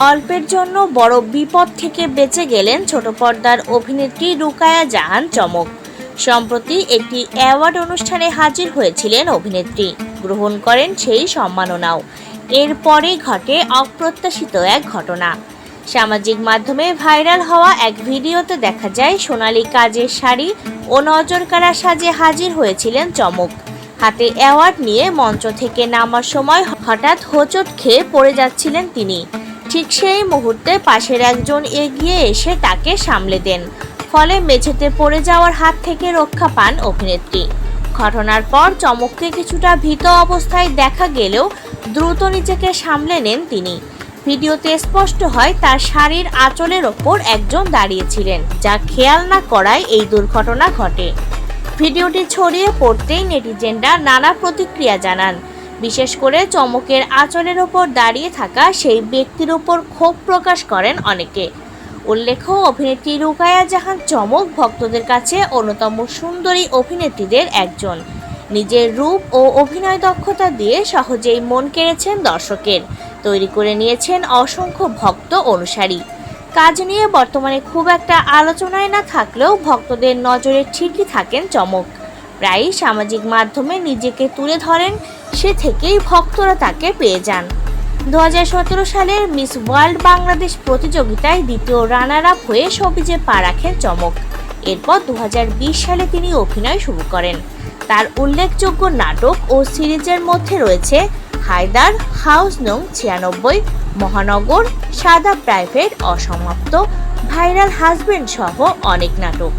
অল্পের জন্য বড় বিপদ থেকে বেঁচে গেলেন ছোট পর্দার অভিনেত্রী রুকায়া জাহান চমক। সম্প্রতি একটি অ্যাওয়ার্ড অনুষ্ঠানে হাজির হয়েছিলেন অভিনেত্রী। গ্রহণ করেন সেই সম্মাননাও। এরপরে ঘটে অপ্রত্যাশিত এক ঘটনা। সামাজিক মাধ্যমে ভাইরাল হওয়া এক ভিডিওতে দেখা যায়, সোনালী কাজের শাড়ি ও নজরকাড়া সাজে হাজির হয়েছিলেন চমক। হাতে অ্যাওয়ার্ড নিয়ে মঞ্চ থেকে নামার সময় হঠাৎ হোঁচট খেয়ে পড়ে যাচ্ছিলেন তিনি। ঠিক সেই মুহূর্তে পাশের একজন এগিয়ে এসে তাকে সামলে দেন। ফলে মেঝেতে পড়ে যাওয়ার হাত থেকে রক্ষা পান অভিনেত্রী। ঘটনার পর চমককে কিছুটা ভীত অবস্থায় দেখা গেলেও দ্রুত নিজেকে সামলে নেন তিনি। ভিডিওতে স্পষ্ট হয়, তার শাড়ির আঁচলের ওপর একজন দাঁড়িয়েছিলেন, যা খেয়াল না করায় এই দুর্ঘটনা ঘটে। ভিডিওটি ছড়িয়ে পড়তেই নেটিজেনরা নানা প্রতিক্রিয়া জানান। বিশেষ করে চমকের আচরের ওপর দাঁড়িয়ে থাকা সেই ব্যক্তির ওপর ক্ষোভ প্রকাশ করেন অনেকে। উল্লেখ্য, অভিনেত্রী রুকায়া জাহান চমক ভক্তদের কাছে অন্যতম সুন্দরী অভিনেত্রীদের একজন। নিজের রূপ ও অভিনয় দক্ষতা দিয়ে সহজেই মন কেড়েছেন দর্শকের। তৈরি করে নিয়েছেন অসংখ্য ভক্ত অনুসারী। কাজ নিয়ে বর্তমানে খুব একটা আলোচনায় না থাকলেও ভক্তদের নজরে ঠিকই থাকেন চমক। প্রায়ই সামাজিক মাধ্যমে নিজেকে তুলে ধরেন সে থেকেই ভক্তরা তাকে পেয়ে যান। দু হাজার সতেরো সালের মিস ওয়ার্ল্ড বাংলাদেশ প্রতিযোগিতায় দ্বিতীয় রানার আপ হয়ে সবিজে পা রাখেন চমক। এরপর দু হাজার বিশ সালে তিনি অভিনয় শুরু করেন। তার উল্লেখযোগ্য নাটক ও সিরিজের মধ্যে রয়েছে হায়দার হাউস নং ছিয়ানব্বই, মহানগর, সাদা প্রাইভেট, অসমাপ্ত, ভাইরাল হাজবেন্ড সহ অনেক নাটক।